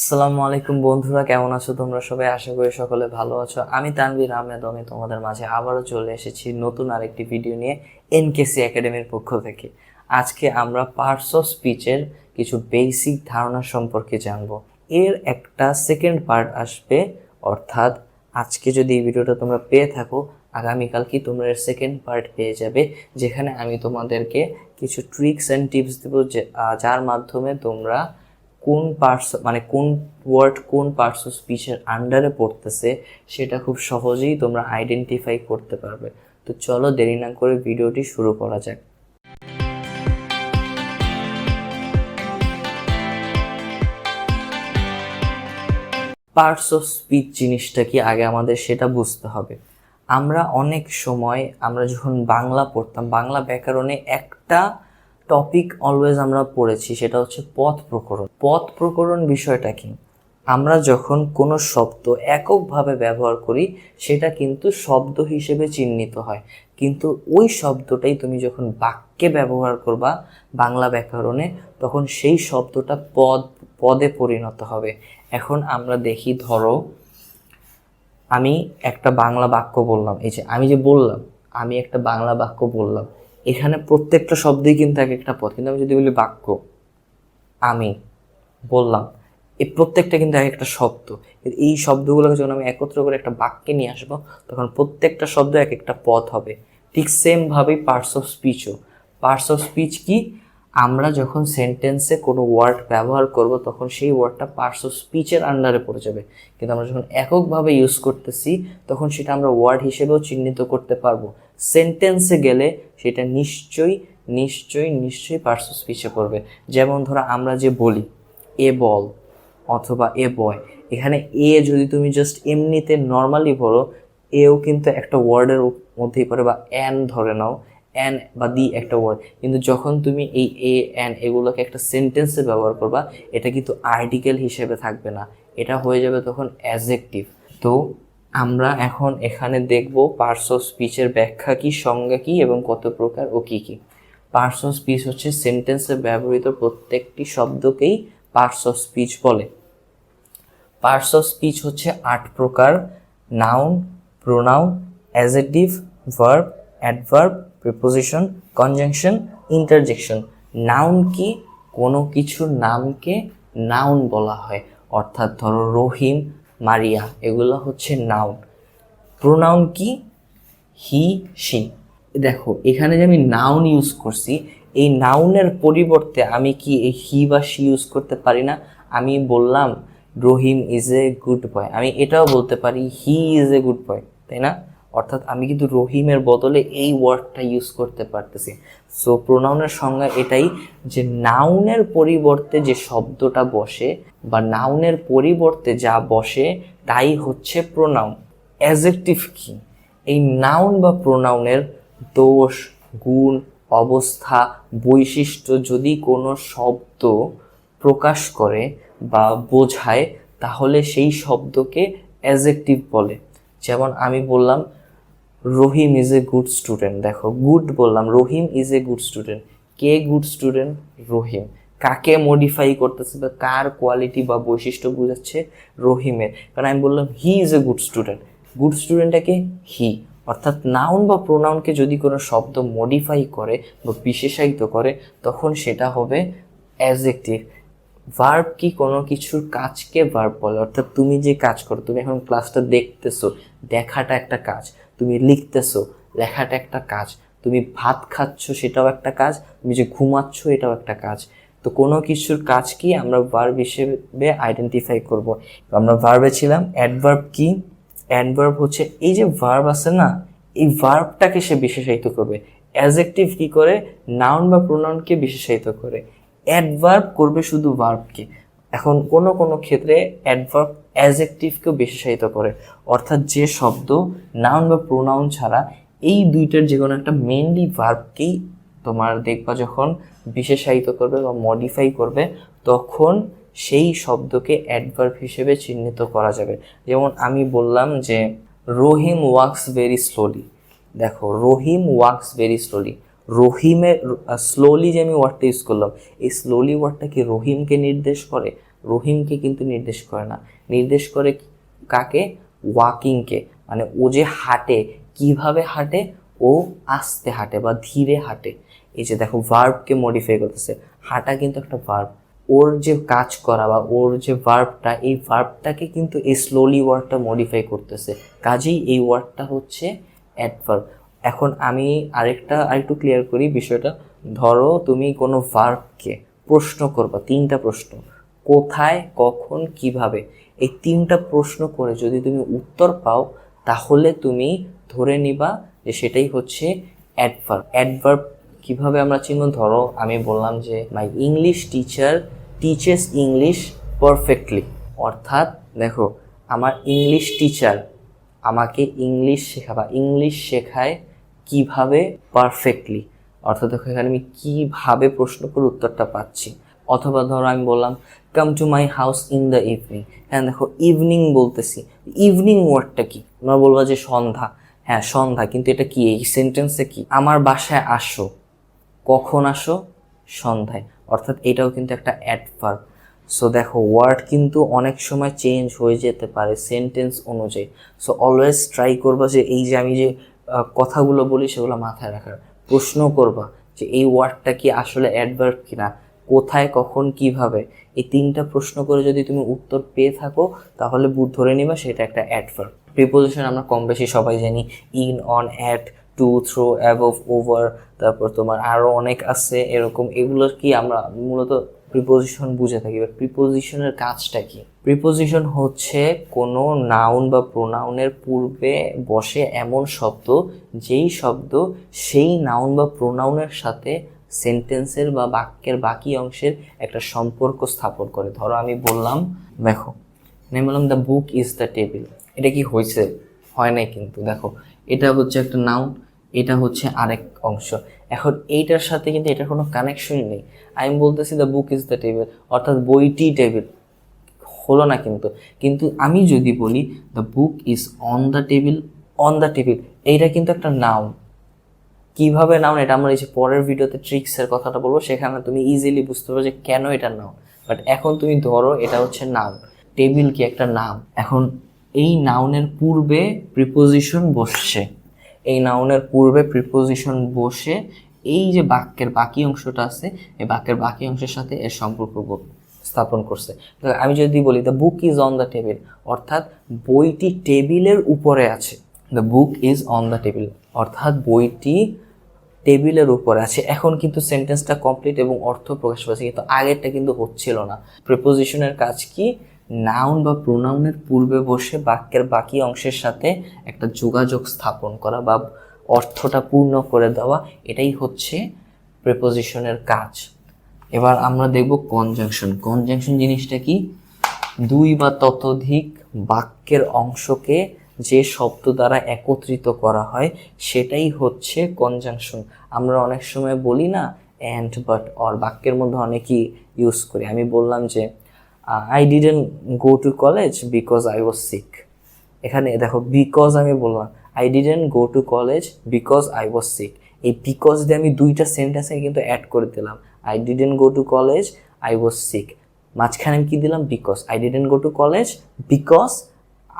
আসসালামু আলাইকুম বন্ধুরা, কেমন আছো তোমরা সবাই? আশা করি সকলে ভালো আছো। আমি তানভীর আহমেদ, আমি তোমাদের মাঝে আবারও চলে এসেছি নতুন আরেকটি ভিডিও নিয়ে এনকেসি একাডেমির পক্ষ থেকে। আজকে আমরা পার্টস অফ স্পিচের কিছু বেসিক ধারণা সম্পর্কে জানব। এর একটা সেকেন্ড পার্ট আসবে, অর্থাৎ আজকে যদি এই ভিডিওটা তোমরা পেয়ে থাকো আগামীকাল কি তোমরা এর সেকেন্ড পার্ট পেয়ে যাবে, যেখানে আমি তোমাদেরকে কিছু ট্রিক্স অ্যান্ড টিপস দেবো যার মাধ্যমে তোমরা কোন পার্টস মানে কোন ওয়ার্ড কোন পার্টস অফ স্পিচের আন্ডারে পড়তেছে, সেটা খুব সহজেই তোমরা আইডেন্টিফাই করতে পারবে। তো চলো দেরি না করে ভিডিওটি শুরু করা যাক। পার্টস অফ স্পিচ জিনিসটা কি আগে আমাদের সেটা বুঝতে হবে। আমরা অনেক সময়, আমরা যখন বাংলা পড়তাম, বাংলা ব্যাকরণে একটা টপিক অলওয়েজ আমরা পড়েছি, সেটা হচ্ছে পথ প্রকরণ। পথ প্রকরণ বিষয়টা কি? আমরা যখন কোনো শব্দ এককভাবে ব্যবহার করি, সেটা কিন্তু শব্দ হিসেবে চিহ্নিত হয়। কিন্তু ওই শব্দটাই তুমি যখন বাক্যে ব্যবহার করবা বাংলা ব্যাকরণে, তখন সেই শব্দটা পদ, পদে পরিণত হবে। এখন আমরা দেখি, ধরো, আমি একটা বাংলা বাক্য বললাম। এই যে আমি যে বললাম, আমি একটা বাংলা বাক্য বললাম। এখানে প্রত্যেকটা শব্দই কিন্তু এক একটা পদ কিন্তু আমি যদি বলি বাক্য, আমি বললাম এই প্রত্যেকটা কিন্তু এক একটা শব্দ। এই শব্দগুলোকে যখন আমি একত্র করে একটা বাক্যে নিয়ে আসব, তখন প্রত্যেকটা শব্দ এক একটা পথ হবে। ঠিক সেমভাবেই পার্টস অফ স্পিচও পার্টস অফ স্পিচ কি? আমরা যখন সেন্টেন্সে কোনো ওয়ার্ড ব্যবহার করব, তখন সেই ওয়ার্ডটা পার্টস অফ স্পিচের আন্ডারে পড়ে যাবে। কিন্তু আমরা যখন এককভাবে ইউজ করতেছি, তখন সেটা আমরা ওয়ার্ড হিসেবেও চিহ্নিত করতে পারব। সেন্টেন্সে গেলে সেটা নিশ্চয়ই নিশ্চয়ই নিশ্চয়ই অফ স্পিচে পড়বে। যেমন ধরো আমরা যে বলি, এ বল অথবা এ বয়। এখানে এ যদি তুমি জাস্ট এমনিতে নর্মালি পড়ো, এও কিন্তু একটা ওয়ার্ডের মধ্যেই পড়ে বা অ্যান ধরে নাও। অ্যান বা দি একটা ওয়ার্ড কিন্তু যখন তুমি এই এ অ্যান এগুলোকে একটা সেন্টেন্সে ব্যবহার করবা, এটা কিন্তু আর্টিকেল হিসেবে থাকবে না। এটা হয়ে যাবে তখন অ্যাজেক্টিভ তো আমরা এখন এখানে দেখব পার্টস অফ স্পিচের ব্যাখ্যা কি, সংজ্ঞা কি এবং কত প্রকার ও কি কি। পার্টস অফ স্পিচ হচ্ছে সেন্টেন্সে ব্যবহৃত প্রত্যেকটি শব্দকেই পার্টস অফ স্পিচ বলে। পার্টস অফ স্পিচ হচ্ছে আট প্রকার noun pronoun adjective verb adverb preposition conjunction interjection noun কি কোনো কিছুর নামকে নাউন বলা হয়। অর্থাৎ ধরো রহিম মারিয়া, এগুলো হচ্ছে নাউন প্রোনাউন কি? হি সি দেখো, এখানে যে আমি নাউন ইউজ করছি, এই নাউনের পরিবর্তে আমি কি এই হি বা সি ইউজ করতে পারি না? আমি বললাম, Rahim is a good boy আমি এটাও বলতে পারি হি ইজ এ গুড বয় তাই না? অর্থাৎ আমি কিন্তু রহিমের বদলে এই ওয়ার্ডটা ইউজ করতে পারতেছি। সো প্রোনাউনের সংজ্ঞা এটাই যে নাউনের পরিবর্তে যে শব্দটা বসে বা নাউনের পরিবর্তে যা বসে, তাই হচ্ছে প্রোনাউন অ্যাজেক্টিভ কি? এই নাউন বা প্রোনাউনের দোষ, গুণ, অবস্থা, বৈশিষ্ট্য যদি কোনো শব্দ প্রকাশ করে বা বোঝায়, তাহলে সেই শব্দকে অ্যাজেক্টিভ বলে। যেমন আমি বললাম, Rahim is a good student দেখো গুড বললাম, Rahim is a good student K good student Rahim. কাকে মডিফাই করতেছে বা কার কোয়ালিটি বা বৈশিষ্ট্য বোঝাচ্ছে রহিমের? কারণ আমি বললাম he is a good student good স্টুডেন্টটাকে he অর্থাৎ নাউন বা প্রোনাউনকে যদি কোনো শব্দ মডিফাই করে বা বিশেষায়িত করে, তখন সেটা হবে অ্যাজেক্টিভ ভার্ব কি কোনো কিছুর কাজকে ভার্ব বলে? অর্থাৎ তুমি যে কাজ করো, তুমি এখন ক্লাসটা দেখতেছো, দেখাটা একটা কাজ। তুমি লিখতেছো, লেখাটা একটা কাজ। তুমি ভাত খাচ্ছ, সেটাও একটা কাজ। তুমি যে ঘুমাচ্ছ, এটাও একটা কাজ। তো কোনো কিছুর কাজ কি আমরা ভার্ব হিসেবে আইডেন্টিফাই করব? আমরা ভার্বে ছিলাম অ্যাডভার্ব কি? অ্যাডভার্ব হচ্ছে এই যে ভার্ব আছে না, এই ভার্বটাকে সে বিশেষায়িত করবে। অ্যাজেক্টিভ কি করে? নাউন বা প্রোনাউনকে বিশেষায়িত করে। অ্যাডভার্ব করবে শুধু ভার্বকে এখন কোনো কোনো ক্ষেত্রে অ্যাডভার্ব অ্যাজেক্টিভকেও বিশেষায়িত করে। অর্থাৎ যে শব্দ নাউন বা প্রোনাউন ছাড়া, এই দুইটার যে কোনো একটা মেনলি ভার্বকেই তোমার দেখবা যখন বিশেষায়িত করবে বা মডিফাই করবে, তখন সেই শব্দকে অ্যাডভার্ব হিসেবে চিহ্নিত করা যাবে। যেমন আমি বললাম যে, রহিম ওয়ার্কস ভেরি স্লোলি দেখো, রহিম ওয়ার্কস ভেরি স্লোলি রহিমের স্লোলি যে আমি ওয়ার্ডটা ইউজ করলাম, এই স্লোলি ওয়ার্ডটা কি রহিমকে নির্দেশ করে? রহিমকে কিন্তু নির্দেশ করে না। নির্দেশ করে কাকে? ওয়াকিংকে মানে ও যে হাঁটে, কীভাবে হাঁটে? ও আস্তে হাঁটে বা ধীরে হাঁটে। এই যে দেখো ভার্বকে মডিফাই করতেছে, হাঁটা কিন্তু একটা ভার্ব ওর যে কাজ করা বা ওর যে ভার্বটা এই ভার্বটাকে কিন্তু এই স্লোলি ওয়ার্ডটা মডিফাই করতেছে। কাজেই এই ওয়ার্ডটা হচ্ছে অ্যাডভার্ব এখন আমি আরেকটা, আরেকটু ক্লিয়ার করি বিষয়টা। ধরো তুমি কোনো ভার্বকে প্রশ্ন করবা, তিনটা প্রশ্ন। কোথায়, কখন, কীভাবে? এই তিনটা প্রশ্ন করে যদি তুমি উত্তর পাও, তাহলে তুমি ধরে নিবা যে সেটাই হচ্ছে অ্যাডভার্ব অ্যাডভার্ব কীভাবে আমরা চিনব? ধরো, আমি বললাম যে my English teacher teaches English perfectly অর্থাৎ, দেখো, আমার ইংলিশ টিচার আমাকে ইংলিশ শেখা বা ইংলিশ শেখায় কীভাবে পারফেক্টলি অর্থাৎ, দেখো, এখানে আমি কীভাবে প্রশ্ন করে উত্তরটা পাচ্ছি। অথবা, ধরো, আমি বললাম come to my house in the evening হ্যাঁ দেখো ইভিনিং বলতেছি। ইভিনিং ওয়ার্ডটা কি? আমরা বলব যে সন্ধ্যা। হ্যাঁ সন্ধ্যা, কিন্তু এটা কি? এই সেন্টেন্সে কি? আমার বাসায় আসো। কখন আসো? সন্ধ্যায়। অর্থাৎ এটাও কিন্তু একটা অ্যাডভার্ব সো দেখো ওয়ার্ড কিন্তু অনেক সময় চেঞ্জ হয়ে যেতে পারে সেন্টেন্স অনুযায়ী। সো অলওয়েজ ট্রাই করবা যে এই যে আমি যে কথাগুলো বলি সেগুলো মাথায় রাখার। প্রশ্ন করবা যে এই ওয়ার্ডটা কি আসলে অ্যাডভার্ব কিনা? কোথায়, কখন, কীভাবে? এই তিনটা প্রশ্ন করে যদি তুমি উত্তর পেয়ে থাকো, তাহলে ধরে নিবা সেটা একটা অ্যাডভার্ব প্রিপোজিশন আমরা কম বেশি সবাই জানি in on at to through above over তারপর তোমার আরও অনেক আছে, এরকম। এগুলোর কি আমরা মূলত প্রিপোজিশন বুঝে থাকি? বা প্রিপোজিশনের কাজটা কি? প্রিপোজিশন হচ্ছে কোনো নাউন বা প্রোনাউনের পূর্বে বসে এমন শব্দ, যেই শব্দ সেই নাউন বা প্রোনাউনের সাথে সেন্টেন্সের বা বাক্যের বাকি অংশের একটা সম্পর্ক স্থাপন করে। ধরো আমি বললাম, দেখো, আমি বললাম the book is the table এটা কি হয়েছে হয় নাই কিন্তু, দেখো। এটা হচ্ছে একটা নাউন এটা হচ্ছে আরেক অংশ। এখন এইটার সাথে কিন্তু এটার কোনো কানেকশনই নেই। আমি বলতেছি the book is the table অর্থাৎ বইটি টেবিল হলো না কিন্তু। কিন্তু আমি যদি বলি the book is on the table on the table এইটা কিন্তু একটা নাউন কীভাবে নাউন এটা আমরা এই যে পরের ভিডিওতে ট্রিক্সের কথাটা বলব, সেখানে তুমি ইজিলি বুঝতে পারো যে কেন এটা নাউন বাট এখন তুমি ধরো এটা হচ্ছে নাউন টেবিল কি একটা নাম এখন এই নাউনের পূর্বে প্রিপোজিশন বসছে। এই নাউনের পূর্বে প্রিপোজিশন বসে এই যে বাক্যের বাকি অংশটা আছে, এই বাক্যের বাকি অংশের সাথে এর সম্পর্ক স্থাপন করছে। আমি যদি বলি the book is on the table অর্থাৎ বইটি টেবিলের উপরে আছে। The book is on the table অর্থাৎ বইটি টেবিলের উপরে আছে। এখন কিন্তু সেন্টেন্সটা কমপ্লিট এবং অর্থ প্রকাশ পাচ্ছে কিন্তু আগেরটা কিন্তু হচ্ছিল না। প্রিপোজিশনের কাজ কি? নাউন বা প্রোনাউনের পূর্বে বসে বাক্যের বাকি অংশের সাথে একটা যোগাযোগ স্থাপন করা বা অর্থটা পূর্ণ করে দেওয়া, এটাই হচ্ছে প্রিপোজিশনের কাজ। এবার আমরা দেখব কনজাংশন কনজাংশন জিনিসটা কি? দুই বা ততোধিক বাক্যের অংশকে যে শব্দ দ্বারা একত্রিত করা হয়, সেটাই হচ্ছে কনজাংশন আমরা অনেক সময় বলি না অ্যান্ড বাট অর বাক্যের মধ্যে অনেকই ইউজ করি। আমি বললাম যে I didn't go to college because I was sick এখানে দেখো বিকজ আমি বললাম I didn't go to college because I was sick এই বিকজ দিয়ে আমি দুইটা সেন্টেন্সে কিন্তু অ্যাড করে দিলাম। I didn't go to college I was sick মাঝখানে আমি কী দিলাম? Because I didn't go to college because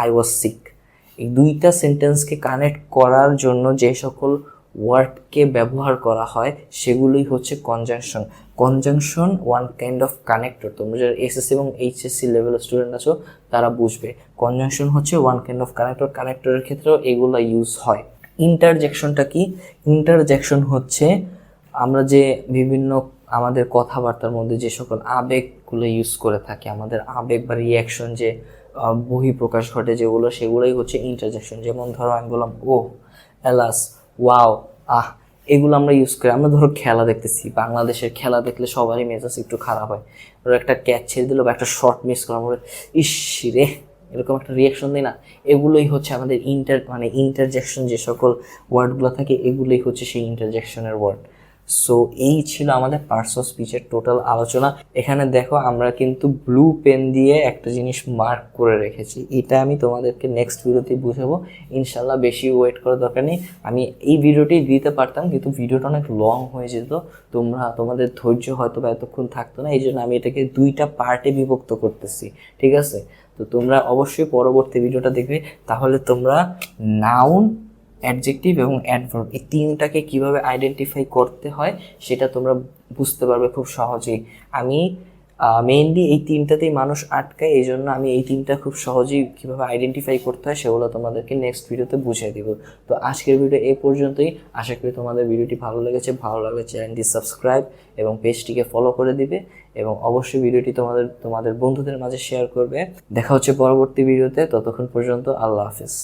I was sick এই দুইটা সেন্টেন্সকে কানেক্ট করার জন্য যে সকল ওয়ার্ডকে ব্যবহার করা হয়, সেগুলোই হচ্ছে conjunction conjunction one kind of connector তোমরা যারা এসএসসি এবং এইচএসসি লেভেলের স্টুডেন্ট আছো, তারা বুঝবে। কনজাংশন হচ্ছে ওয়ান কাইন্ড অফ কানেক্টর কানেক্টরের ক্ষেত্রেও এগুলো ইউজ হয়। ইন্টারজেকশনটা কি? ইন্টারজেকশন হচ্ছে আমরা যে বিভিন্ন আমাদের কথাবার্তার মধ্যে যে সকল আবেগগুলো ইউজ করে থাকি, আমাদের আবেগ বা রিয়াকশন যে বহিঃপ্রকাশ ঘটে যেগুলো, সেগুলোই হচ্ছে ইন্টারজেকশন যেমন ধরো আমি বললাম ও এলাস ওয়াও আহ, এগুলো আমরা ইউজ করি। আমরা ধরো খেলা দেখতেছি, বাংলাদেশের খেলা দেখলে সবারই মেজাজ একটু খারাপ হয়। ধরো একটা ক্যাচ ছেড়ে দিল বা একটা শর্ট মিস করলাম ইস, রে! এরকম একটা রিয়াকশন দিই না। এগুলোই হচ্ছে আমাদের ইন্টার মানে ইন্টারজেকশন যে সকল ওয়ার্ডগুলো থাকে, এগুলোই হচ্ছে সেই ইন্টারজেকশনের ওয়ার্ড সো এই ছিল আমাদের পার্টস অফ স্পিচের টোটাল আলোচনা। এখানে দেখো আমরা কিন্তু ব্লু পেন দিয়ে একটা জিনিস মার্ক করে রেখেছি। এটা আমি তোমাদেরকে নেক্সট ভিডিওতে বুঝাবো। ইনশাল্লাহ বেশি ওয়েট করার দরকার নেই। আমি এই ভিডিওটি দিতে পারতাম, কিন্তু ভিডিওটা অনেক লং হয়ে যেত। তোমরা, তোমাদের ধৈর্য হয়তো বা এতক্ষণ থাকতো না এই জন্য আমি এটাকে দুইটা পার্টে বিভক্ত করতেছি। ঠিক আছে? তো তোমরা অবশ্যই পরবর্তী ভিডিওটা দেখবে। তাহলে তোমরা নাউন অ্যাডজেক্টিভ এবং অ্যাডভার্ব এই তিনটাকে কীভাবে আইডেন্টিফাই করতে হয় সেটা তোমরা বুঝতে পারবে খুব সহজেই। আমি মেইনলি এই তিনটাতেই মানুষ আটকায় এই জন্য আমি এই তিনটা খুব সহজেই কীভাবে আইডেন্টিফাই করতে হয় সেগুলো তোমাদেরকে নেক্সট ভিডিওতে বুঝিয়ে দিব। তো আজকের ভিডিও এই পর্যন্তই। আশা করি তোমাদের ভিডিওটি ভালো লেগেছে। ভালো লাগলে চ্যানেলটি সাবস্ক্রাইব এবং পেজটিকে ফলো করে দিবে এবং অবশ্যই ভিডিওটি তোমাদের তোমাদের বন্ধুদের মাঝে শেয়ার করবে। দেখা হচ্ছে পরবর্তী ভিডিওতে ততক্ষণ পর্যন্ত আল্লাহ হাফিজ।